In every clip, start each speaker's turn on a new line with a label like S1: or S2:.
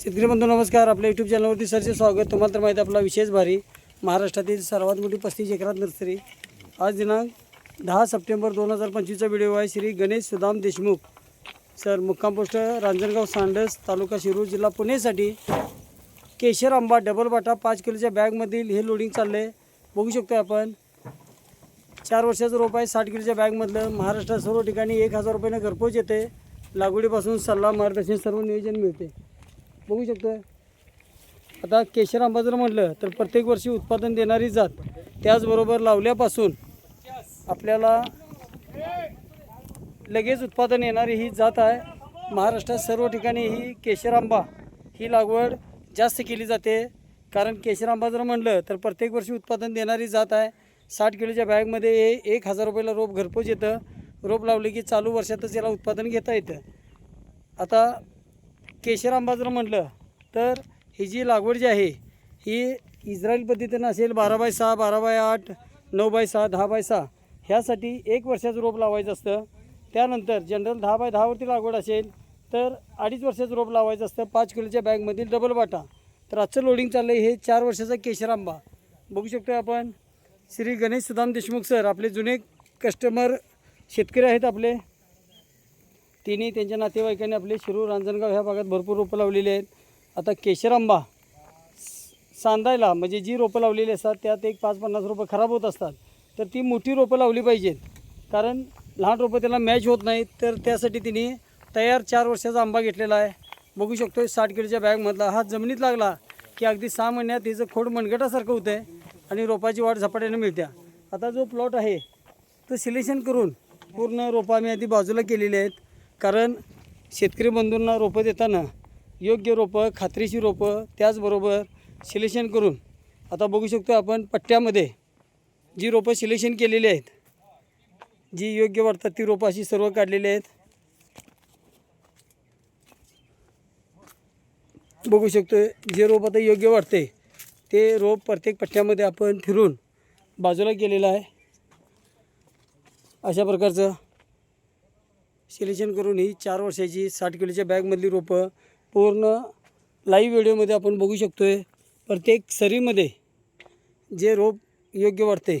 S1: शेतकरी बंधू नमस्कार. आपल्या यूट्यूब चॅनलवरती सरचे स्वागत. तुम्हाला तर माहिती आपला विशेष भारी. महाराष्ट्रातील सर्वात मोठी पस्तीस एकरात नर्सरी. आज दिनांक दहा सप्टेंबर दोन हजार पंचवीसचा व्हिडिओ आहे. श्री गणेश सुदाम देशमुख. सर मुक्काम पोस्ट रांजणगाव सांडस तालुका शिरूर जिल्हा पुणेसाठी केशर आंबा डबल बाटा पाच किलोच्या बॅगमधील हे लोडिंग चाललं आहे बघू शकतो आपण. चार वर्षाचं रोप आहे साठ किलोच्या बॅगमधलं महाराष्ट्रात सर्व ठिकाणी एक हजार रुपयानं घरपोच येते. लागवडीपासून सल्ला मार्गदर्शन सर्व नियोजन मिळते. बघू शकतो आता केशर आंबा जर म्हटलं तर प्रत्येक वर्षी उत्पादन देणारी जात त्याचबरोबर लावल्यापासून आपल्याला लगेच उत्पादन येणारी ही जात आहे. महाराष्ट्रात सर्व ठिकाणी ही केशर आंबा ही लागवड जास्त केली जाते. कारण केशर आंबा जर म्हणलं तर प्रत्येक वर्षी उत्पादन देणारी जात आहे. साठ किलोच्या बॅगमध्ये हे एक हजार रुपयाला रोप घरपोच येतं. रोप लावले की चालू वर्षातच याला उत्पादन घेता येतं. आता केशर आंबा जर म्हटलं तर ही जी लागवड जी आहे ही इस्रायल पद्धतीनं असेल बारा बाय सहा बारा बाय आठ नऊ बाय सहा दहा बाय सहा ह्यासाठी एक वर्षाचं रोप लावायचं असतं. त्यानंतर जनरल दहा बाय दहावरती लागवड असेल तर अडीच वर्षाचं रोप लावायचं असतं पाच किलोच्या बॅगमधील डबल वाटा. तर आजचं लोडिंग चाललं आहे हे चार वर्षाचा केशर आंबा बघू शकतो आपण श्री गणेश सुदाम देशमुख सर आपले जुने कस्टमर शेतकरी आहेत आपले. तिन्ही त्यांच्या नातेवाईकांनी आपले शिरूर रांजणगाव ह्या भागात भरपूर रोपं लावलेली आहेत. आता केशर आंबा सांदायला म्हणजे जी रोपं लावलेली असतात त्यात एक पाच पन्नास रोपं खराब होत असतात. तर ती मोठी रोपं लावली पाहिजेत. कारण लहान रोपं त्याला मॅच होत नाहीत तर त्यासाठी तिने तयार चार वर्षाचा आंबा घेतलेला आहे. बघू शकतो साठ किलोच्या बॅगमधला. हा जमिनीत लागला की अगदी सहा महिन्यात हिचं खोड मनगटासारखं होतं आहे आणि रोपाची वाढ झपाट्याने मिळते आता जो प्लॉट आहे तो सिलेक्शन करून पूर्ण रोपं आम्ही आधी बाजूला केलेली आहेत. कारण शेतकरी बंधूंना रोपं देताना योग्य रोपं खात्रीची रोपं त्याचबरोबर सिलेक्शन करून आता बघू शकतो आपण पट्ट्यामध्ये जी रोपं सिलेक्शन केलेली आहेत जी योग्य वाटतात ती रोपं अशी सर्व काढलेली आहेत. बघू शकतो जे रोप आता योग्य वाटते ते रोप प्रत्येक पट्ट्यामध्ये आपण फिरून बाजूला केलेलं आहे. अशा प्रकारचं सिलेक्शन करून ही चार वर्षाची साठ किलोच्या बॅगमधली रोपं पूर्ण लाईव्ह व्हिडिओमध्ये आपण बघू शकतो आहे प्रत्येक सरीमध्ये जे रोप योग्य वाटते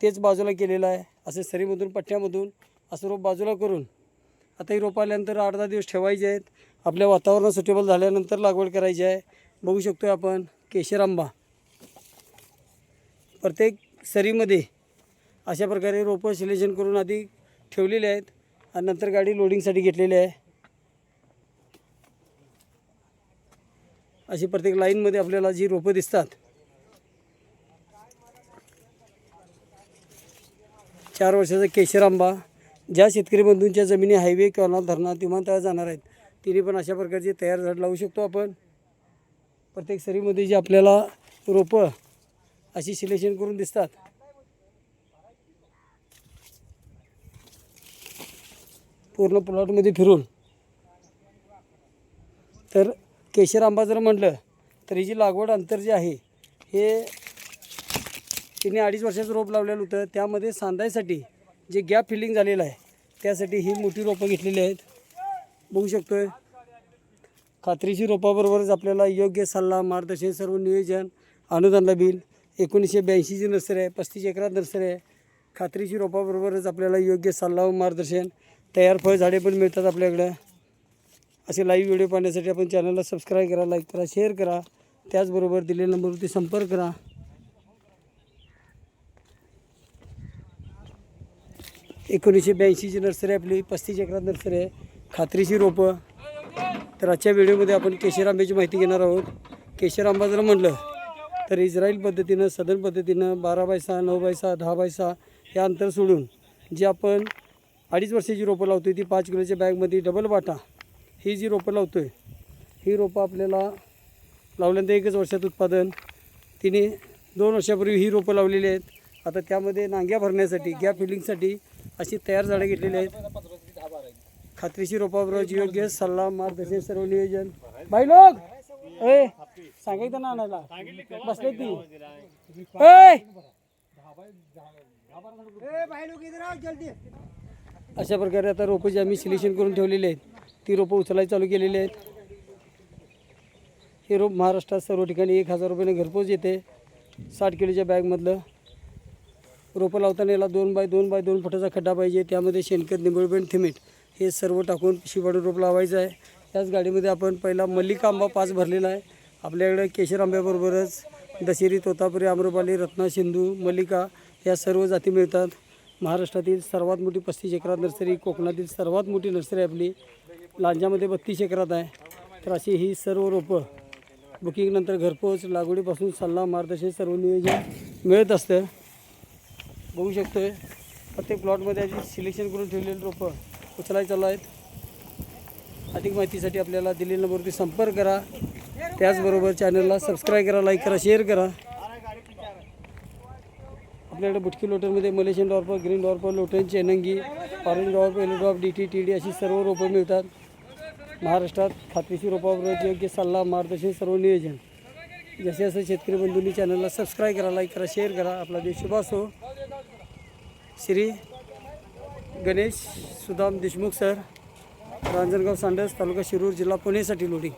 S1: तेच बाजूला केलेलं आहे. असं सरीमधून पट्ट्यामधून असं रोप बाजूला करून आता ही रोप आल्यानंतर आठ दहा दिवस ठेवायचे आहेत. आपल्या वातावरण सुटेबल झाल्यानंतर लागवड करायची आहे. बघू शकतो आहे आपण केशर आंबा प्रत्येक सरीमध्ये अशा प्रकारे रोपं सिलेक्शन करून आधी ठेवलेले आहेत. आणि नंतर गाडी लोडिंगसाठी घेतलेली आहे. अशी प्रत्येक लाईनमध्ये आपल्याला जी रोपं दिसतात. चार वर्षाचा केशर आंबा ज्या शेतकरी बंधूंच्या जमिनी हायवे किंवा धरणात विमानतळात जाणार आहेत तिने पण अशा प्रकारची तयार झाड लावू शकतो आपण. प्रत्येक सरीमध्ये जी आपल्याला रोपं अशी सिलेक्शन करून दिसतात. पूर्ण प्लॉटमध्ये फिरून. तर केशर आंबा जर म्हटलं तर ही जी लागवड अंतर जे आहे हे तिने अडीच वर्षाचं रोप लावलेलं होतं. त्यामध्ये सांधायसाठी जे गॅप फिलिंग झालेलं आहे त्यासाठी ही मोठी रोपं घेतलेली आहेत. बघू शकतो आहे खात्रीशी रोपाबरोबरच आपल्याला योग्य सल्ला मार्गदर्शन सर्व नियोजन अनुदानला बिल एकोणीसशे ब्याऐंशीची नर्सरी आहे पस्तीस एकरात नर्सरी आहे. खात्रीशी रोपाबरोबरच आपल्याला योग्य सल्ला व मार्गदर्शन तयार फळ झाडे पण मिळतात आपल्याकडं. असे लाईव्ह व्हिडिओ पाहण्यासाठी आपण चॅनलला सबस्क्राईब करा लाईक करा शेअर करा. त्याचबरोबर दिलेल्या नंबरवरती संपर्क करा. एकोणीसशे ब्याऐंशीची नर्सरी आपली पस्तीस एकरात नर्सरी आहे. खात्रीची रोपं. तर आजच्या व्हिडिओमध्ये आपण केशर आंब्याची माहिती घेणार आहोत. केशर आंबा जर म्हटलं तर इस्रायल पद्धतीनं सदन पद्धतीनं बारा बाय सहा नऊ बाय सहा दहा बाय सहा हे अंतर सोडून जे आपण अडीच वर्षाची रोपं लावतो आहे ती पाच किलोच्या बॅगमध्ये डबल वाटा. ही जी रोपं लावतो आहे ही रोपं आपल्याला लावल्यानंतर एकच वर्षात उत्पादन. तिने दोन वर्षापूर्वी ही रोपं लावलेली आहेत. आता त्यामध्ये नांग्या भरण्यासाठी गॅप फिलिंगसाठी अशी तयार झाडं घेतलेली आहेत. खात्रीशी रोपाबरोबर योग्य सल्ला मार्गदर्शन सर्व नियोजन. भाई लोक! ए सांगायचं ना आणायला. बसले ती. ए! अशा प्रकारे आता रोपं जी आम्ही सिलेक्शन करून ठेवलेली आहेत ती रोपं उचलायला चालू केलेली आहेत. हे रोप महाराष्ट्रात सर्व ठिकाणी एक हजार रुपयाने घरपोच येते. साठ किलोच्या बॅगमधलं रोपं लावताना याला दोन बाय दोन बाय दोन फुटाचा खड्डा पाहिजे. त्यामध्ये शेणखत निंबळपेंट थिमेट हे सर्व टाकून शिवाडून रोप लावायचं आहे. त्याच गाडीमध्ये आपण पहिला मल्लिका आंबा पाच भरलेला आहे. आपल्याकडे केशर आंब्याबरोबरच दशेरी तोतापुरी आम्रपाली रत्ना सिंधू मल्लिका या सर्व जाती मिळतात. महाराष्ट्रातील सर्वात मोठी पस्तीस एकरात नर्सरी कोकणातील सर्वात मोठी नर्सरी आपली लांजामध्ये बत्तीस एकरात आहे. तर अशी ही सर्व रोपं बुकिंगनंतर घरपोच लागवडीपासून सल्ला मार्गदर्शन सर्व नियोजन मिळत असतं. बघू शकतो आहे प्रत्येक प्लॉटमध्ये अशी सिलेक्शन करून ठेवलेली रोपं उचलाय चालू आहेत. अधिक माहितीसाठी आपल्याला दिलेल्या नंबरवरती संपर्क करा. त्याचबरोबर चॅनलला सबस्क्राईब करा लाईक करा शेअर करा. आपल्याकडे बुटकी लोटरमध्ये मलेशियन डॉर्प ग्रीन डॉर्प लोटन चेनंगी orange dwarf yellow dwarf D T T D अशी सर्व रोपं मिळतात. महाराष्ट्रात खात्रीशी रोपावर योग्य सल्ला मार्गदर्शन सर्व नियोजन. जसे जसे शेतकरी बंधूंनी चॅनलला सबस्क्राईब करा लाईक करा शेअर करा. आपला देश शुभ असो. श्री गणेश सुदाम देशमुख सर रांजणगाव सांडस तालुका शिरूर जिल्हा पुणेसाठी लोडिंग